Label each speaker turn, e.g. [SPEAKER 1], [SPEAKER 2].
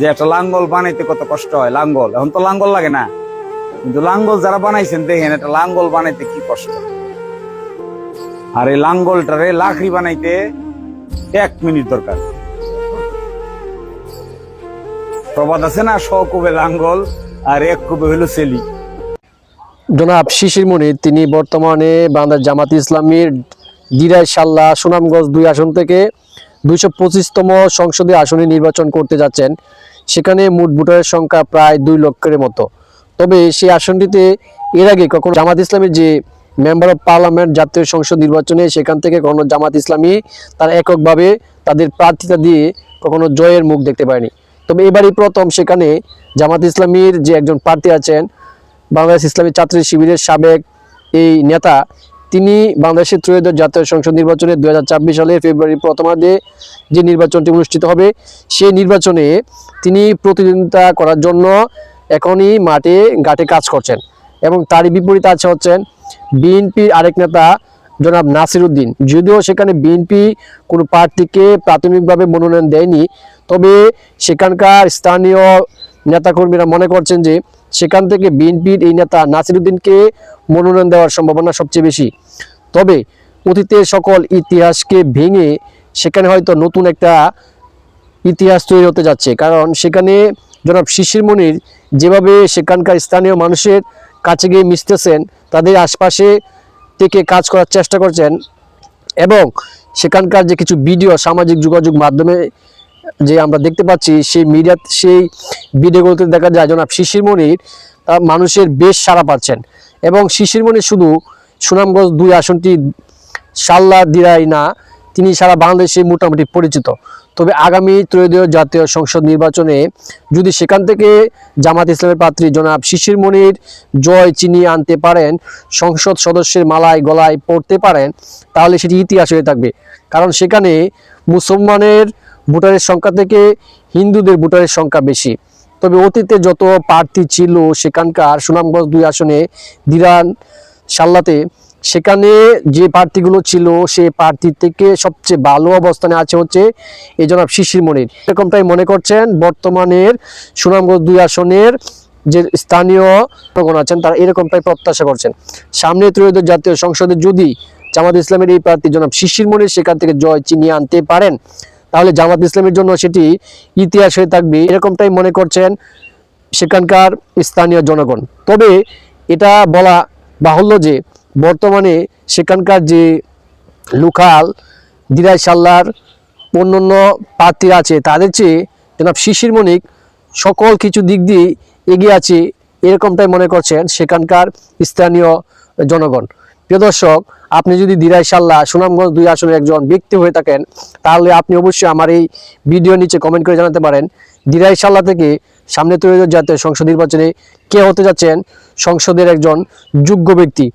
[SPEAKER 1] যে একটা লাঙ্গল বানাইতে কত কষ্ট হয়, লাঙ্গল। এখন তো লাঙ্গল লাগে না। কিন্তু লাঙ্গল যারা বানাইছেন, দেখেন একটা লাঙ্গল বানাইতে কি কষ্ট। আর এই লাঙ্গলটারে লাকড়ি বানাইতে এক মিনিট দরকার। প্রবাদ আছে না লাঙ্গল আর এক কুবে হইল সেলি।
[SPEAKER 2] জনাব শিশির মনির তিনি বর্তমানে বাংলাদেশ জামাত ইসলামীর দিরাই সাল্লা সুনামগঞ্জ দুই আসন থেকে দুইশো পঁচিশতম সংসদীয় আসনে নির্বাচন করতে যাচ্ছেন। সেখানে মোট ভোটারের সংখ্যা প্রায় দুই লক্ষের মতো। তবে সেই আসনটিতে এর আগে কখনো জামাত ইসলামের যে মেম্বার অফ পার্লামেন্ট জাতীয় সংসদ নির্বাচনে সেখান থেকে কখনো জামাত ইসলামী তারা এককভাবে তাদের প্রার্থিতা দিয়ে কখনো জয়ের মুখ দেখতে পায়নি। তবে এবারই প্রথম সেখানে জামাত ইসলামীর যে একজন প্রার্থী আছেন, বাংলাদেশ ইসলামী ছাত্রী শিবিরের সাবেক এই নেতা তিনি বাংলাদেশের ত্রয়োদশ জাতীয় সংসদ নির্বাচনে দু সালে ফেব্রুয়ারি প্রথমার্ধে যে নির্বাচনটি অনুষ্ঠিত হবে সেই নির্বাচনে তিনি প্রতিদ্বন্দ্বিতা করার জন্য এখনই মাঠে ঘাটে কাজ করছেন এবং তারই বিপরীতে আছে হচ্ছেন বিএনপির আরেক নেতা জনাব নাসির উদ্দিন। যদিও সেখানে বিএনপি কোনো প্রার্থীকে প্রাথমিকভাবে মনোনয়ন দেয়নি, তবে সেখানকার স্থানীয় নেতাকর্মীরা মনে করছেন যে সেখান থেকে বিএনপির এই নেতা নাসিরুদ্দিনকে মনোনয়ন দেওয়ার সম্ভাবনা সবচেয়ে বেশি। তবে অতীতের সকল ইতিহাসকে ভেঙে সেখানে হয়তো নতুন একটা ইতিহাস তৈরি হতে যাচ্ছে। কারণ সেখানে জনাব শিশির মনির যেভাবে সেখানকার স্থানীয় মানুষের কাছে গিয়ে মিশতেছেন, তাদের আশপাশে থেকে কাজ করার চেষ্টা করছেন এবং সেখানকার যে কিছু ভিডিও, সামাজিক যোগাযোগ মাধ্যমে যে আমরা দেখতে পাচ্ছি, সেই মিডিয়া সেই ভিডিওগুলোতে দেখা যায় জনাব শিশির মনির তার মানুষের বেশ সাড়া পাচ্ছেন। এবং শিশির মনির শুধু সুনামগঞ্জ দুই আসনটি সাল্লা দিরাই না, তিনি সারা বাংলাদেশে মোটামুটি পরিচিত। তবে আগামী ত্রয়োদশ জাতীয় সংসদ নির্বাচনে যদি সেখান থেকে জামাত ইসলামের প্রার্থী জনাব শিশির মনির জয় চিনিয়ে আনতে পারেন, সংসদ সদস্যের মালায় গলায় পড়তে পারেন, তাহলে সেটি ইতিহাস হয়ে থাকবে। কারণ সেখানে মুসলমানের ভোটারের সংখ্যা থেকে হিন্দুদের ভোটারের সংখ্যা বেশি। তবে অতীতে যত প্রার্থী ছিল সেখানকার সুনামগঞ্জ দুই আসনে দিরান সাল্লাতে, সেখানে যে প্রার্থীগুলো ছিল সে প্রার্থীর থেকে সবচেয়ে ভালো অবস্থানে আছে হচ্ছে এই জনাব শিশির মনির। এরকমটাই মনে করছেন বর্তমানের সুনামগঞ্জ দুই আসনের যে স্থানীয় আছেন, তারা এরকমটাই প্রত্যাশা করছেন। সামনে ত্রয়োদশ জাতীয় সংসদে যদি জামাত ইসলামের এই প্রার্থী জনাব শিশির মনির সেখান থেকে জয় চিনিয়ে আনতে পারেন তাহলে জামাত ইসলামের জন্য সেটি ইতিহাস হয়ে থাকবে। এরকমটাই মনে করছেন সেখানকার স্থানীয় জনগণ। তবে এটা বলা বাহুল্য যে বর্তমানে সেখানকার যে লোকাল দিরাই সাল্লার অন্যান্য প্রার্থীরা আছে, তাদের চেয়ে জনাব শিশির মনিক সকল কিছু দিক দিয়ে এগিয়ে আছে, এরকমটাই মনে করছেন সেখানকার স্থানীয় জনগণ। প্রিয় দর্শক, আপনি যদি দিরাই সাল্লাহ সুনামগঞ্জ দুই আসনের একজন ব্যক্তি হয়ে থাকেন, তাহলে আপনি অবশ্যই আমার এই ভিডিও নিচে কমেন্ট করে জানাতে পারেন। দিরাই সাল্লাহ থেকে সামনে তৈরি জাতীয় সংসদ নির্বাচনে কে হতে যাচ্ছেন সংসদের একজন যোগ্য ব্যক্তি।